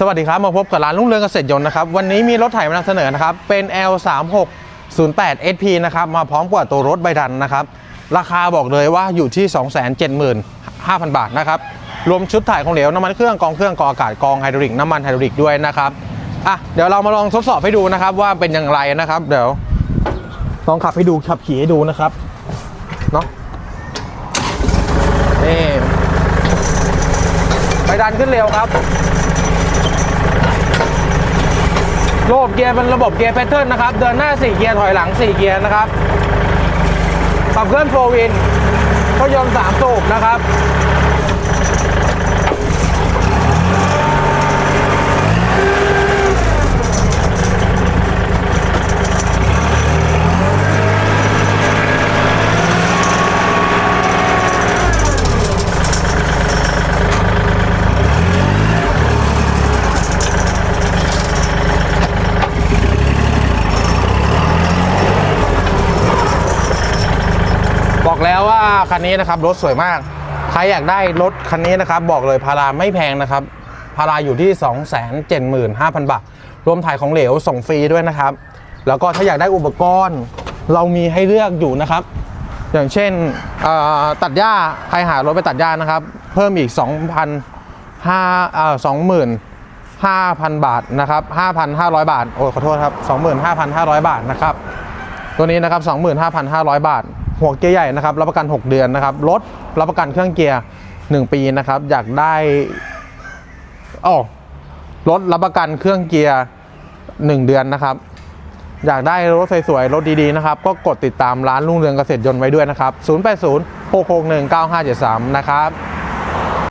สวัสดีครับ มาพบกับร้านลุงเรืองเกษตรยนต์นะครับ วันนี้มีรถไถมานำเสนอนะครับ เป็น L 3 6 0 8 SP นะครับ มาพร้อมกับตัวรถใบดันนะครับ ราคาบอกเลยว่าอยู่ที่ 275,000 บาทนะครับ รวมชุดถ่ายของเหลว น้ำมันเครื่องกองเครื่องกองอากาศกองไฮดรอลิกน้ำมันไฮดรอลิกด้วยนะครับอะเดี๋ยวเรามาลองทดสอบให้ดูนะครับว่าเป็นอย่างไรนะครับ เดี๋ยวลองขับให้ดูขับขี่ให้ดูนะครับเนาะนี่ไปดันขึ้นเร็วครับ ระบบเกียร์เป็นระบบเกียร์แพทเทิร์นนะครับ เดินหน้า 4 เกียร์ถอยหลัง 4 เกียร์นะครับขับเคลื่อนโฟวินเครื่องยนต์3สูบนะครับ บอกแล้วว่าคันนี้นะครับรถสวยมาก ใครอยากได้รถคันนี้นะครับ บอกเลยพาราไม่แพงนะครับพาราอยู่ที่ 275,000 บาท รวมถ่ายของเหลวส่งฟรีด้วยนะครับ แล้วก็ถ้าอยากได้อุปกรณ์เรามีให้เลือกอยู่นะครับ อย่างเช่นตัดหญ้าใครหารถไปตัดหญ้านะครับ เพิ่มอีก2,000 5เอ่อ20,000 5,000 บาทนะครับ 5,500 บาท โอ้ขอโทษครับ 25,500 บาทนะครับ ตัวนี้นะครับ 25,500 บาท หัวเกียร์ใหญ่นะครับรับประกัน 6 เดือนนะครับรถรับประกันเครื่องเกียร์ 1 ปีนะครับอยากได้อ๋อรถรับประกันเครื่องเกียร์ 1 เดือนนะครับอยากได้รถสวยๆ รถดีๆ นะครับ ก็กดติดตามร้านรุ่งเรืองเกษตรยนต์ไว้ด้วยนะครับ 080 661 9573 นะครับ